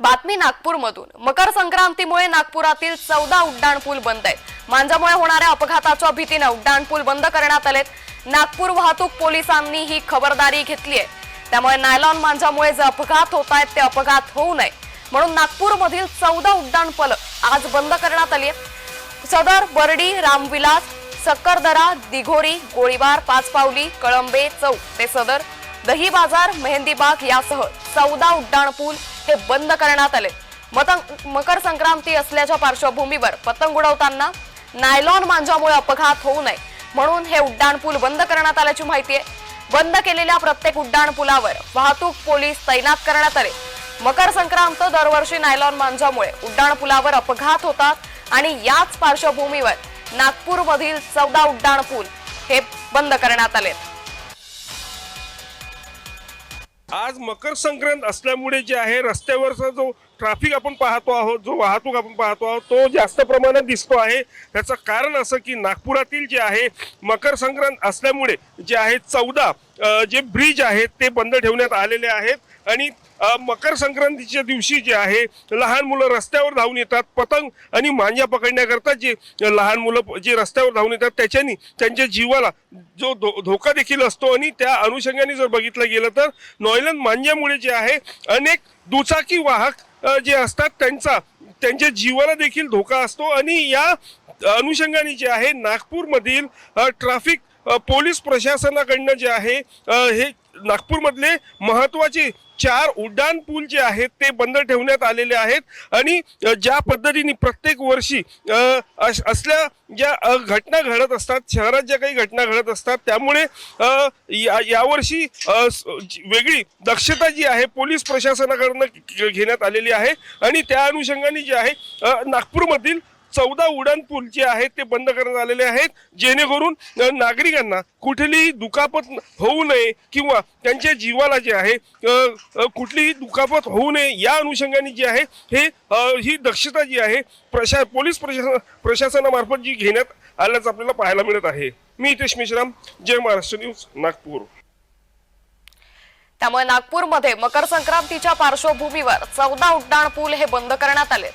बातमी नागपूरमधून. मकर संक्रांतीमुळे नागपुरातील चौदा उड्डाणपूल बंद आहेत. मांजामुळे होणाऱ्या अपघाताच्या भीतीने उड्डाणपूल बंद करण्यात आलेत. नागपूर वाहतूक पोलिसांनी ही खबरदारी घेतली आहे. त्यामुळे नायलॉन मांजामुळे जे अपघात होत आहेत ते अपघात होऊ नये. म्हणून नागपूरमधील चौदा उड्डाणपूल आज बंद करण्यात आली आहेत. सदर बर्डी रामविलास सक्करदरा दिघोरी गोळीबार पाचपावली कळंबे चौक ते सदर दही बाजार मेहंदीबाग यासह चौदा उड्डाणपूल हे बंद करण्यात आले. मतंग मकर संक्रांती असल्याच्या पार्श्वभूमीवर पतंग उडवताना नायलॉन मांजामुळे अपघात होऊ नये म्हणून हे उड्डाणपूल बंद करण्यात आल्याची माहिती आहे. बंद केलेल्या प्रत्येक उड्डाणपुलावर वाहतूक पोलीस तैनात करण्यात आले. मकर संक्रांत दरवर्षी नायलॉन मांजामुळे उड्डाणपुलावर अपघात होतात आणि याच पार्श्वभूमीवर नागपूरमधील चौदा उड्डाणपूल हे बंद करण्यात आले आज मकर संक्रांत असल्यामुळे जे आहे रस्त्यावरचा जो ट्रॅफिक आपण पाहतो आहोत जो वाहतूक आपण पाहतो आहोत तो जास्त प्रमाणात दिसतो आहे. त्याचं कारण असं की नागपुरातील जे आहे मकर संक्रांत असल्यामुळे जे आहे चौदा जे ब्रिज आहेत ते बंद ठेवण्यात आलेले आहेत. आणि मकर संक्रांतीच्या दिवशी जे आहे लहान मुलं रस्त्यावर धावून येतात पतंग आणि मांजा पकडण्याकरता जे लहान मुलं जे रस्त्यावर धावून येतात त्याच्यानी त्यांच्या जीवाला जो धो धोका देखील असतो आणि त्या अनुषंगाने जर बघितलं गेलं तर नॉयलन मांज्यामुळे जे आहे अनेक दुचाकी वाहक जे असतात त्यांचा त्यांच्या जीवाला देखील धोका असतो आणि या अनुषंगाने जे आहे नागपूरमधील ट्राफिक ट्रॅफिक पोलीस प्रशासनाकडनं जे आहे हे नागपूरमधले महत्त्वाचे चार उड्डाण पूल जे आहेत ते बंद ठेवण्यात आलेले आहेत. आणि ज्या पद्धतीने प्रत्येक वर्षी अश- असल्या ज्या घटना घडत असतात शहरात ज्या काही घटना घडत असतात त्यामुळे या- यावर्षी वेगळी दक्षता जी आहे पोलीस प्रशासनाकडनं घेण्यात आलेली आहे. आणि त्या अनुषंगाने जे आहे नागपूरमधील चौदा उड्डाण पूल जे आहेत ते बंद करण्यात आलेले आहेत. जेणेकरून नागरिकांना कुठलीही दुखापत होऊ नये किंवा त्यांच्या जीवाला जे आहे कुठलीही दुखापत होऊ नये या अनुषंगाने जे आहे हे ही दक्षता जी आहे प्रशा पोलीस प्रशासन प्रशासनामार्फत जी घेण्यात आल्याचं आपल्याला पाहायला मिळत आहे. मी हितेश मिश्राम जय महाराष्ट्र न्यूज नागपूर. त्यामुळे नागपूरमध्ये मकर संक्रांतीच्या पार्श्वभूमीवर चौदा उड्डाण पूल हे बंद करण्यात आले